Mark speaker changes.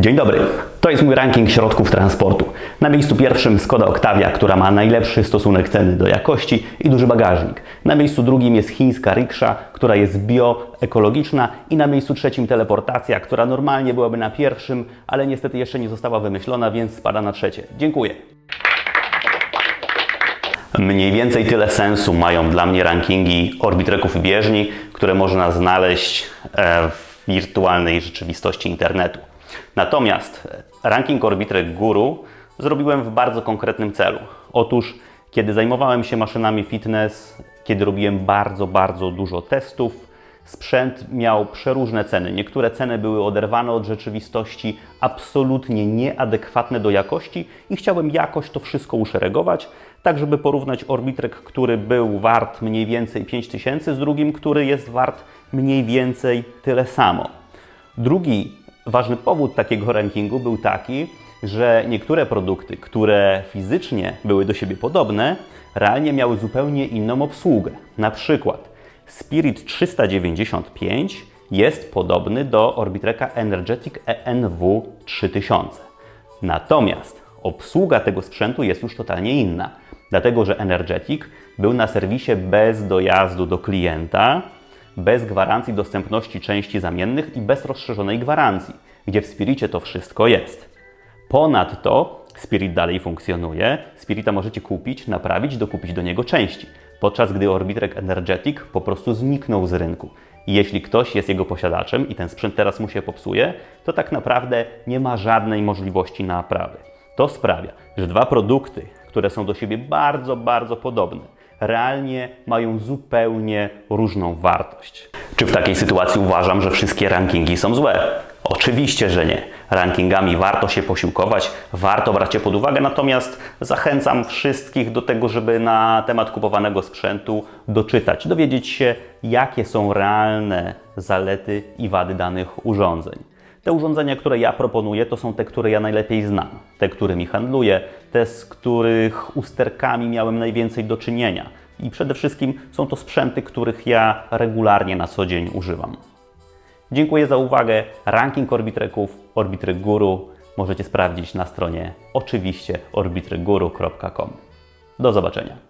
Speaker 1: Dzień dobry, to jest mój ranking środków transportu. Na miejscu pierwszym Skoda Octavia, która ma najlepszy stosunek ceny do jakości i duży bagażnik. Na miejscu drugim jest chińska riksza, która jest bioekologiczna i na miejscu trzecim teleportacja, która normalnie byłaby na pierwszym, ale niestety jeszcze nie została wymyślona, więc spada na trzecie. Dziękuję. Mniej więcej tyle sensu mają dla mnie rankingi orbitreków i bieżni, które można znaleźć e, w wirtualnej rzeczywistości internetu. Natomiast ranking Orbitrek Guru zrobiłem w bardzo konkretnym celu. Otóż, kiedy zajmowałem się maszynami fitness, kiedy robiłem bardzo, bardzo dużo testów, sprzęt miał przeróżne ceny. Niektóre ceny były oderwane od rzeczywistości, absolutnie nieadekwatne do jakości i chciałem jakoś to wszystko uszeregować, tak żeby porównać Orbitrek, który był wart mniej więcej 5000 z drugim, który jest wart mniej więcej tyle samo. Drugi ważny powód takiego rankingu był taki, że niektóre produkty, które fizycznie były do siebie podobne, realnie miały zupełnie inną obsługę. Na przykład Spirit 395 jest podobny do Orbitreka Energetic ENW 3000. Natomiast obsługa tego sprzętu jest już totalnie inna, dlatego że Energetic był na serwisie bez dojazdu do klienta, bez gwarancji dostępności części zamiennych i bez rozszerzonej gwarancji, gdzie w Spiricie to wszystko jest. Ponadto Spirit dalej funkcjonuje, Spirita możecie kupić, naprawić, dokupić do niego części, podczas gdy Orbitrek Energetic po prostu zniknął z rynku. Jeśli ktoś jest jego posiadaczem i ten sprzęt teraz mu się popsuje, to tak naprawdę nie ma żadnej możliwości naprawy. To sprawia, że dwa produkty, które są do siebie bardzo, bardzo podobne, realnie mają zupełnie różną wartość. Czy w takiej sytuacji uważam, że wszystkie rankingi są złe? Oczywiście, że nie. Rankingami warto się posiłkować, warto brać je pod uwagę, natomiast zachęcam wszystkich do tego, żeby na temat kupowanego sprzętu doczytać, dowiedzieć się, jakie są realne zalety i wady danych urządzeń. Te urządzenia, które ja proponuję, to są te, które ja najlepiej znam, te, którymi handluję, te, z których usterkami miałem najwięcej do czynienia. I przede wszystkim są to sprzęty, których ja regularnie na co dzień używam. Dziękuję za uwagę. Ranking Orbitreków, Orbitrek Guru możecie sprawdzić na stronie oczywiście orbitryguru.com. Do zobaczenia.